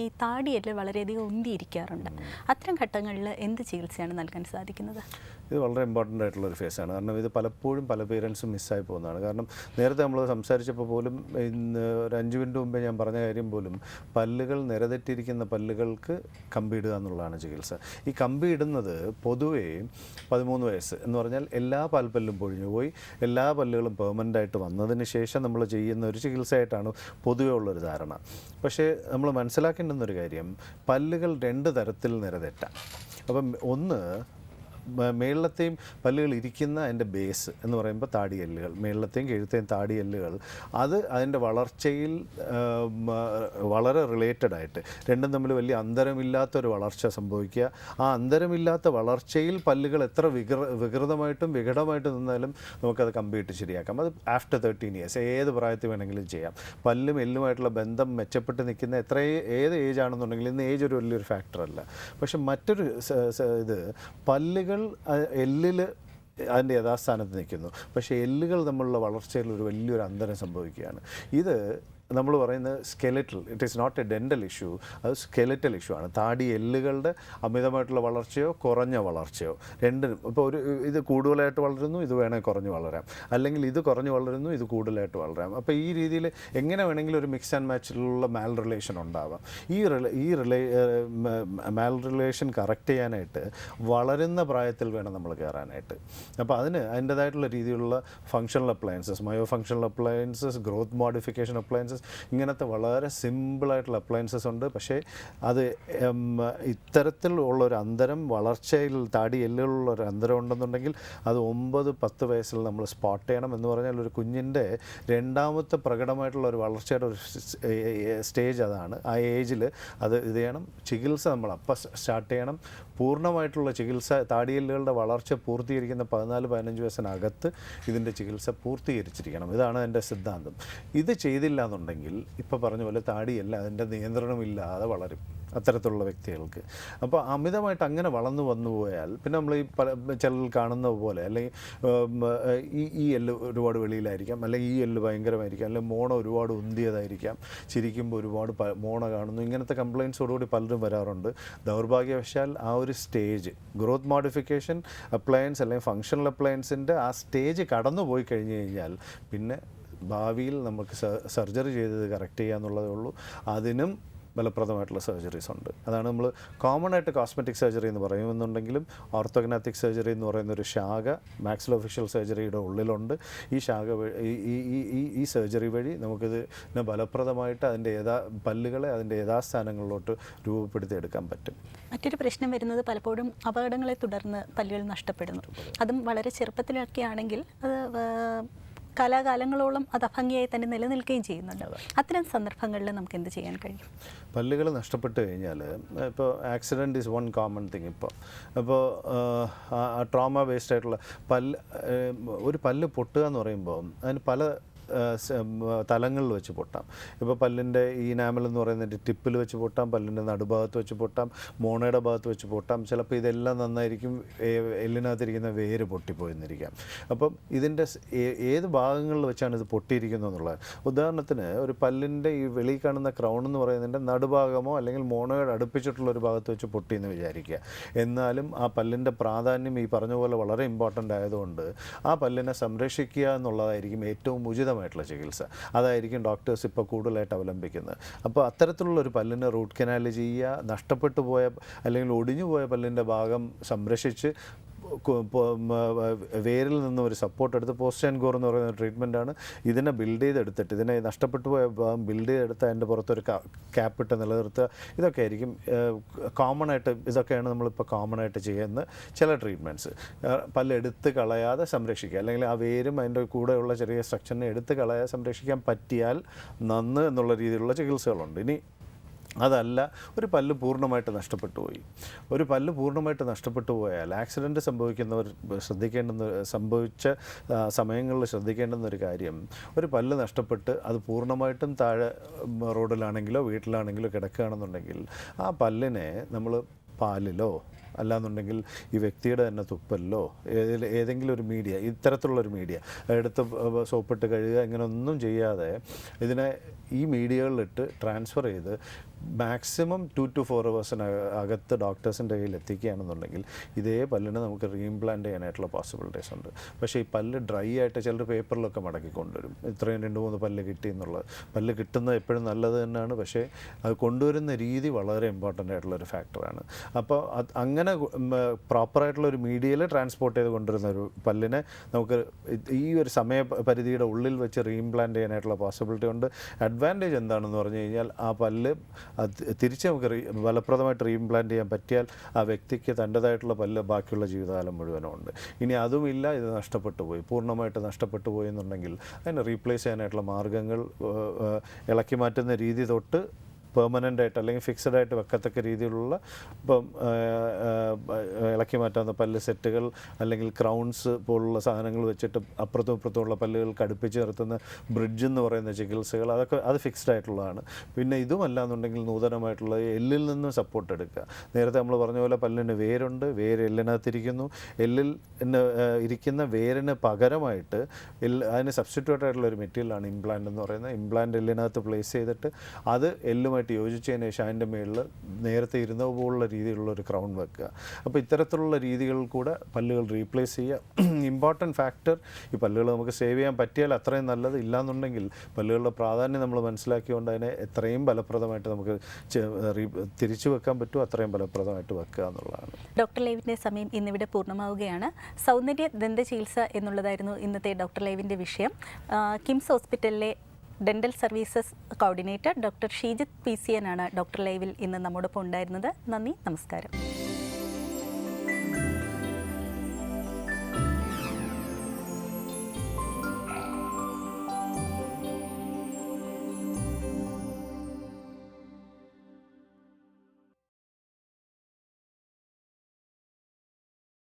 ഈ താടിയെല്ലാം വളരെയധികം ഉന്തിയിരിക്കാറുണ്ട്. അത്തരം ഘട്ടങ്ങളിൽ എന്ത് ചികിത്സയാണ് നൽകാൻ സാധിക്കുന്നത്? ഇത് വളരെ ഇമ്പോർട്ടന്റ് ആയിട്ടുള്ള ഒരു ആണ്. കാരണം ഇത് പലപ്പോഴും പല പേരൻസും മിസ്സായി പോകുന്നതാണ്. കാരണം നേരത്തെ നമ്മൾ സംസാരിച്ചപ്പോൾ പോലും ഇന്ന് ഒരു അഞ്ച് മിനിറ്റ് മുമ്പേ ഞാൻ പറഞ്ഞ കാര്യം പോലും പല്ലുകൾ നിരതെറ്റിരിക്കുന്ന പല്ലുകൾക്ക് കമ്പിയിടുക എന്നുള്ളതാണ് ചികിത്സ. ഈ കമ്പി ഇടുന്നത് പൊതുവേ പതിമൂന്ന് വയസ്സ് എന്ന് പറഞ്ഞാൽ എല്ലാ പാൽപ്പല്ലും പൊഴിഞ്ഞു പോയി. എല്ലാ പല്ലുകളും പെർമനന്റ് ആയിട്ട് വന്നതിന് ശേഷം നമ്മൾ ചെയ്യുന്ന ഒരു ചികിത്സയായിട്ടാണ് പൊതുവേ ഉള്ളൊരു ധാരണ. പക്ഷേ നമ്മൾ മനസ്സിലാക്കേണ്ടുന്നൊരു കാര്യം പല്ലുകൾ രണ്ട് തരത്തിൽ നിരതെറ്റാം. അപ്പം ഒന്ന് മേളിലത്തെയും പല്ലുകൾ ഇരിക്കുന്ന അതിന്റെ ബേസ് എന്ന് പറയുമ്പോൾ താടിയെല്ലുകൾ. മേളിലത്തെയും കീഴത്തെയും താടിയെല്ലുകൾ. അത് അതിന്റെ വളർച്ചയിൽ വളരെ റിലേറ്റഡ് ആയിട്ട്. രണ്ടും തമ്മിൽ വലിയ അന്തരമില്ലാത്തൊരു വളർച്ച സംഭവിക്കുക. ആ അന്തരമില്ലാത്ത വളർച്ചയിൽ പല്ലുകൾ എത്ര വികൃ വികൃതമായിട്ടും വികടമായിട്ടും നിന്നാലും നമുക്കത് കമ്പ്യൂട്ട് ശരിയാക്കാം. അത് ആഫ്റ്റർ തേർട്ടീൻ ഇയേഴ്സ് ഏത് പ്രായത്തിൽ വേണമെങ്കിലും ചെയ്യാം. പല്ലും എല്ലുമായിട്ടുള്ള ബന്ധം മെച്ചപ്പെട്ട് നിൽക്കുന്ന എത്ര ഏത് ഏജ് ആണെന്നുണ്ടെങ്കിൽ ഇന്ന് ഏജ് ഒരു വലിയൊരു ഫാക്ടറല്ല പക്ഷെ മറ്റൊരു ഇത് പല്ലുകൾ എല്ലിൽ അതിന്റെ യഥാസ്ഥാനത്ത് നിൽക്കുന്നു. പക്ഷേ എല്ലുകൾ തമ്മിലുള്ള വളർച്ചയിൽ ഒരു വലിയൊരു അന്തരം സംഭവിക്കുകയാണ്. ഇത് നമ്മൾ പറയുന്നത് skeletal it is not a dental issue അത് സ്കെലറ്റൽ ഇഷ്യൂ ആണ്. താടി എല്ലുകളുടെ അമിതമായിട്ടുള്ള വളർച്ചയോ കുറഞ്ഞ വളർച്ചയോ രണ്ടിനും. ഇപ്പോൾ ഒരു ഇത് കൂടുതലായിട്ട് വളരുന്നു ഇത് വേണമെങ്കിൽ കുറഞ്ഞ് വളരാം. അല്ലെങ്കിൽ ഇത് കുറഞ്ഞ് വളരുന്നു ഇത് കൂടുതലായിട്ട് വളരാം. അപ്പോൾ ഈ രീതിയിൽ എങ്ങനെ വേണമെങ്കിലും ഒരു മിക്സ് ആൻഡ് മാച്ചിലുള്ള മാൽ റിലേഷൻ ഉണ്ടാവാം. ഈ റിലേ ഈ റിലേ മാൽ റിലേഷൻ കറക്റ്റ് ചെയ്യാനായിട്ട് വളരുന്ന പ്രായത്തിൽ വേണം നമ്മൾ കയറാനായിട്ട്. അപ്പോൾ അതിന് അതിന്റെതായിട്ടുള്ള രീതിയിലുള്ള functional appliances myo functional appliances growth modification appliances ഇങ്ങനത്തെ വളരെ സിമ്പിളായിട്ടുള്ള അപ്ലയൻസസ് ഉണ്ട്. പക്ഷേ അത് ഉള്ള ഒരു അന്തരം വളർച്ചയിൽ താടി എല്ലുകളുള്ള ഒരു അന്തരം ഉണ്ടെന്നുണ്ടെങ്കിൽ അത് ഒമ്പത് പത്ത് വയസ്സിൽ നമ്മൾ സ്പോട്ട് ചെയ്യണം എന്ന് പറഞ്ഞാൽ ഒരു കുഞ്ഞിന്റെ രണ്ടാമത്തെ പ്രകടമായിട്ടുള്ള ഒരു വളർച്ചയുടെ ഒരു സ്റ്റേജ് അതാണ്. ആ ഏജിൽ അത് ഇത് ചെയ്യണം. ചികിത്സ നമ്മൾ അപ്പം സ്റ്റാർട്ട് ചെയ്യണം. പൂർണമായിട്ടുള്ള ചികിത്സ താടിയെല്ലുകളുടെ വളർച്ച പൂർത്തീകരിക്കുന്ന പതിനാല് പതിനഞ്ച് വയസ്സിനകത്ത് ഇതിന്റെ ചികിത്സ പൂർത്തീകരിച്ചിരിക്കണം. ഇതാണ് എന്റെ സിദ്ധാന്തം. ഇത് ചെയ്തില്ല ഇപ്പോൾ പറഞ്ഞ പോലെ താടിയല്ല അതിന്റെ നിയന്ത്രണമില്ലാതെ വളരും അത്തരത്തിലുള്ള വ്യക്തികൾക്ക്. അപ്പോൾ അമിതമായിട്ട് അങ്ങനെ വളർന്നു വന്നു പോയാൽ പിന്നെ നമ്മൾ ഈ പല ചിലർ കാണുന്ന പോലെ അല്ലെങ്കിൽ ഈ ഈ എല്ല് ഒരുപാട് വെളിയിലായിരിക്കാം അല്ലെങ്കിൽ ഈ എല്ല് ഭയങ്കരമായിരിക്കാം അല്ലെങ്കിൽ മോണ ഒരുപാട് ഉന്തിയതായിരിക്കാം ചിരിക്കുമ്പോൾ ഒരുപാട് മോണ കാണുന്നു ഇങ്ങനത്തെ കംപ്ലയിൻസോടുകൂടി പലരും വരാറുണ്ട്. ദൗർഭാഗ്യവശാൽ ആ ഒരു സ്റ്റേജ് ഗ്രോത്ത് മോഡിഫിക്കേഷൻ അപ്ലയൻസ് അല്ലെങ്കിൽ ഫങ്ഷണൽ അപ്ലയൻസിന്റെ ആ സ്റ്റേജ് കടന്നു പോയി കഴിഞ്ഞ് കഴിഞ്ഞാൽ പിന്നെ ഭാവിയിൽ നമുക്ക് സർജറി ചെയ്തത് കറക്റ്റ് ചെയ്യുക എന്നുള്ളതേ ഉള്ളൂ. അതിനും ഫലപ്രദമായിട്ടുള്ള സർജറീസ് ഉണ്ട്. അതാണ് നമ്മൾ കോമൺ ആയിട്ട് കോസ്മെറ്റിക് സർജറി എന്ന് പറയുമെന്നുണ്ടെങ്കിലും ഓർത്തോഗ്നാറ്റിക് സർജറി എന്ന് പറയുന്ന ഒരു ശാഖ മാക്സിലോഫിഷ്യൽ സർജറിയുടെ ഉള്ളിലുണ്ട്. ഈ ശാഖ വഴി ഈ- ഈ ഈ സർജറി വഴി നമുക്കിത് ഫലപ്രദമായിട്ട് അതിന്റെ യഥാ പല്ലുകളെ അതിന്റെ യഥാസ്ഥാനങ്ങളിലോട്ട് രൂപപ്പെടുത്തി എടുക്കാൻ പറ്റും. മറ്റൊരു പ്രശ്നം വരുന്നത് പലപ്പോഴും അപകടങ്ങളെ തുടർന്ന് പല്ലുകൾ നഷ്ടപ്പെടുന്നു. അതും വളരെ ചെറുപ്പത്തിലൊക്കെ ആണെങ്കിൽ അത് കാലാകാലങ്ങളോളം അത് അഭംഗിയായി തന്നെ നിലനിൽക്കുകയും ചെയ്യുന്നുണ്ട്. അത്തരം സന്ദർഭങ്ങളിൽ നമുക്ക് എന്ത് ചെയ്യാൻ കഴിയും? പല്ലുകൾ നഷ്ടപ്പെട്ട് കഴിഞ്ഞാൽ ഇപ്പോൾ accident is one common thing ഇപ്പോൾ അപ്പോൾ ട്രോമ ബേസ്ഡ് ആയിട്ടുള്ള പല്ല് ഒരു പല്ല് പൊട്ടുക എന്ന് പറയുമ്പോൾ അതിന് പല തലങ്ങളിൽ വെച്ച് പൊട്ടാം. ഇപ്പോൾ പല്ലിന്റെ ഈ നാമൽ എന്ന് പറയുന്നതിന്റെ ടിപ്പിൽ വെച്ച് പൊട്ടാം പല്ലിന്റെ നടുഭാഗത്ത് വെച്ച് പൊട്ടാം മോണയുടെ ഭാഗത്ത് വെച്ച് പൊട്ടാം. ചിലപ്പോൾ ഇതെല്ലാം നന്നായിരിക്കും എല്ലിനകത്തിരിക്കുന്ന വേര് പൊട്ടിപ്പോയെന്നിരിക്കാം. അപ്പം ഇതിന്റെ ഏത് ഭാഗങ്ങളിൽ വെച്ചാണ് ഇത് പൊട്ടിയിരിക്കുന്നത് എന്നുള്ളത്? ഉദാഹരണത്തിന് ഒരു പല്ലിന്റെ ഈ വെളി കാണുന്ന ക്രൗൺ എന്ന് പറയുന്നതിന്റെ നടുഭാഗമോ അല്ലെങ്കിൽ മോണയുടെ അടുപ്പിച്ചിട്ടുള്ള ഒരു ഭാഗത്ത് വെച്ച് പൊട്ടിയെന്ന് വിചാരിക്കുക. എന്നാലും ആ പല്ലിന്റെ പ്രാധാന്യം ഈ പറഞ്ഞ പോലെ വളരെ ഇമ്പോർട്ടന്റ് ആയതുകൊണ്ട് ആ പല്ലിനെ സംരക്ഷിക്കുക എന്നുള്ളതായിരിക്കും ഏറ്റവും ഉചിതമായിട്ടുള്ള ചികിത്സ. അതായിരിക്കും ഡോക്ടേഴ്സ് ഇപ്പോൾ കൂടുതലായിട്ട് അവലംബിക്കുന്നത്. അപ്പോൾ അത്തരത്തിലുള്ള ഒരു പല്ലിന് റൂട്ട് കനാൽ ചെയ്യുക നഷ്ടപ്പെട്ടു പോയ അല്ലെങ്കിൽ ഒടിഞ്ഞു പോയ പല്ലിന്റെ ഭാഗം സംരക്ഷിച്ച് വേരിൽ നിന്നും ഒരു സപ്പോർട്ട് എടുത്ത് പോസ്റ്റ് ആൻഡ് ഗോർ എന്ന് പറയുന്ന ട്രീറ്റ്മെന്റ് ആണ് ഇതിനെ ബിൽഡ് ചെയ്തെടുത്തിട്ട് ഇതിനെ നഷ്ടപ്പെട്ടു പോയ ഭാഗം ബിൽഡ് ചെയ്തെടുത്ത് അതിന്റെ പുറത്തൊരു ക്യാപ്പ് ഇട്ട് നിലനിർത്തുക. ഇതൊക്കെ ആയിരിക്കും കോമൺ ആയിട്ട് ഇതൊക്കെയാണ് നമ്മളിപ്പോൾ കോമൺ ആയിട്ട് ചെയ്യുന്ന ചില ട്രീറ്റ്മെന്റ്സ് പല്ല് എടുത്ത് കളയാതെ സംരക്ഷിക്കുക. അല്ലെങ്കിൽ ആ വേരും അതിന്റെ കൂടെയുള്ള ചെറിയ സ്ട്രക്ചറിനെ എടുത്ത് കളയാതെ സംരക്ഷിക്കാൻ പറ്റിയാൽ നന്ന് എന്നുള്ള രീതിയിലുള്ള ചികിത്സകളുണ്ട്. ഇനി അതല്ല ഒരു പല്ല് പൂർണമായിട്ട് നഷ്ടപ്പെട്ടു പോയി. ഒരു പല്ല് പൂർണമായിട്ട് നഷ്ടപ്പെട്ടു പോയാൽ ആക്സിഡന്റ് സംഭവിക്കുന്നവർ ശ്രദ്ധിക്കേണ്ടുന്ന സംഭവിച്ച സമയങ്ങളിൽ ശ്രദ്ധിക്കേണ്ടുന്ന ഒരു കാര്യം ഒരു പല്ല് നഷ്ടപ്പെട്ട് അത് പൂർണമായിട്ടും താഴെ റോഡിലാണെങ്കിലോ വീട്ടിലാണെങ്കിലോ കിടക്കുകയാണെന്നുണ്ടെങ്കിൽ ആ പല്ലിനെ നമ്മൾ പാലിലോ അല്ലാന്നുണ്ടെങ്കിൽ ഈ വ്യക്തിയുടെ തന്നെ തുപ്പലിലോ ഏതെങ്കിലും ഒരു മീഡിയ ഇത്തരത്തിലുള്ള ഒരു മീഡിയ എടുത്ത് സോപ്പിട്ട് കഴുകുക ഇങ്ങനെ ഒന്നും ചെയ്യാതെ ഇതിനെ ഈ മീഡിയകളിലിട്ട് ട്രാൻസ്ഫർ ചെയ്ത് മാക്സിമം ടു ടു ഫോർ അവേഴ്സിന് അകത്ത് ഡോക്ടേഴ്സിന്റെ കയ്യിൽ എത്തിക്കുകയാണെന്നുണ്ടെങ്കിൽ ഇതേ പല്ലിന് നമുക്ക് റീഇംപ്ലാന്റ് ചെയ്യാനായിട്ടുള്ള പോസിബിലിറ്റീസ് ഉണ്ട്. പക്ഷേ ഈ പല്ല് ഡ്രൈ ആയിട്ട് ചിലർ പേപ്പറിലൊക്കെ മടക്കി കൊണ്ടുവരും. ഇത്രയും രണ്ട് മൂന്ന് പല്ല് കിട്ടി എന്നുള്ളത്. പല്ല് കിട്ടുന്നത് എപ്പോഴും നല്ലത് തന്നെയാണ്. പക്ഷേ അത് കൊണ്ടുവരുന്ന രീതി വളരെ ഇമ്പോർട്ടന്റ് ആയിട്ടുള്ളൊരു ഫാക്ടറാണ് അപ്പോൾ അത് അങ്ങനെ പ്രോപ്പറായിട്ടുള്ള ഒരു മീഡിയയിൽ ട്രാൻസ്പോർട്ട് ചെയ്ത് കൊണ്ടുവരുന്ന ഒരു പല്ലിനെ നമുക്ക് ഈ ഒരു സമയ പരിധിയുടെ ഉള്ളിൽ വെച്ച് റീഇംപ്ലാന്റ് ചെയ്യാനായിട്ടുള്ള പോസിബിലിറ്റി ഉണ്ട്. അഡ്വാന്റേജ് എന്താണെന്ന് പറഞ്ഞു കഴിഞ്ഞാൽ ആ പല്ല് തിരിച്ച് നമുക്ക് ഫലപ്രദമായിട്ട് റീഇംപ്ലാന്റ് ചെയ്യാൻ പറ്റിയാൽ ആ വ്യക്തിക്ക് തന്റെതായിട്ടുള്ള പല്ല് ബാക്കിയുള്ള ജീവിതകാലം മുഴുവനും ഉണ്ട് ഇനി അതുമില്ല ഇത് നഷ്ടപ്പെട്ടു പോയി. പൂർണമായിട്ട് നഷ്ടപ്പെട്ടു പോയി എന്നുണ്ടെങ്കിൽ അതിനെ റീപ്ലേസ് ചെയ്യാനായിട്ടുള്ള മാർഗങ്ങൾ ഇളക്കി മാറ്റുന്ന രീതി തൊട്ട് പെർമനന്റ് ആയിട്ട് അല്ലെങ്കിൽ ഫിക്സഡ് ആയിട്ട് വെക്കത്തക്ക രീതിയിലുള്ള ഇപ്പം ഇളക്കി മാറ്റാവുന്ന പല്ല് സെറ്റുകൾ അല്ലെങ്കിൽ ക്രൗൺസ് പോലുള്ള സാധനങ്ങൾ വെച്ചിട്ട് അപ്പുറത്തും ഉള്ള പല്ലുകൾ അടുപ്പിച്ച് നിർത്തുന്ന ബ്രിഡ്ജ് എന്ന് പറയുന്ന ചികിത്സകൾ അതൊക്കെ അത് ഫിക്സ്ഡ് ആയിട്ടുള്ളതാണ്. പിന്നെ ഇതുമല്ല എന്നുണ്ടെങ്കിൽ നൂതനമായിട്ടുള്ള എല്ലിൽ നിന്നും സപ്പോർട്ട് എടുക്കുക. നേരത്തെ നമ്മൾ പറഞ്ഞ പോലെ പല്ലിന് വേരുണ്ട് വേര് എല്ലിനകത്തിരിക്കുന്നു. എല്ലിൽ ഇരിക്കുന്ന വേരിന് പകരമായിട്ട് എല്ല് അതിന് സബ്സ്റ്റിറ്റ്യൂട്ട് ആയിട്ടുള്ള ഒരു മെറ്റീരിയലാണ് ഇംപ്ലാന്റ് എന്ന് പറയുന്നത്. ഇംപ്ലാന്റ് എല്ലിനകത്ത് പ്ലേസ് ചെയ്തിട്ട് അത് എല്ലുമായിട്ട് യോജിച്ചതിന് ശേഷം മുകളിൽ നേരത്തെ ഇരുന്ന പോലുള്ള രീതിയിലുള്ള ഒരു ക്രൗൺ വെക്കുക. അപ്പോൾ ഇത്തരത്തിലുള്ള രീതികളിൽ കൂടെ പല്ലുകൾ റീപ്ലേസ് ചെയ്യുക. (clears throat) ഇമ്പോർട്ടന്റ് ഫാക്ടർ ഈ പല്ലുകൾ നമുക്ക് സേവ് ചെയ്യാൻ പറ്റിയാൽ അത്രയും നല്ലത് ഇല്ലാന്നുണ്ടെങ്കിൽ പല്ലുകളുടെ പ്രാധാന്യം നമ്മൾ മനസ്സിലാക്കിക്കൊണ്ട് അതിനെ എത്രയും ഫലപ്രദമായിട്ട് നമുക്ക് തിരിച്ചു വെക്കാൻ പറ്റുമോ അത്രയും ഫലപ്രദമായിട്ട് വെക്കുക എന്നുള്ളതാണ്. ഡോക്ടർ ലൈവിന്റെ സമയം ഇന്നിവിടെ പൂർണമാവുകയാണ്. സൗന്ദര്യ ദന്ത ചികിത്സ എന്നുള്ളതായിരുന്നു ഇന്നത്തെ ഡോക്ടർ ലൈവിന്റെ വിഷയം. കിംസ് ഹോസ്പിറ്റലിലെ dental services coordinator doctor Sheejith P C N ആണ് ഡോക്ടർ ലൈവിൽ ഇന്ന് നമ്മോടൊപ്പം ഉണ്ടായിരുന്നത്. നന്ദി നമസ്കാരം.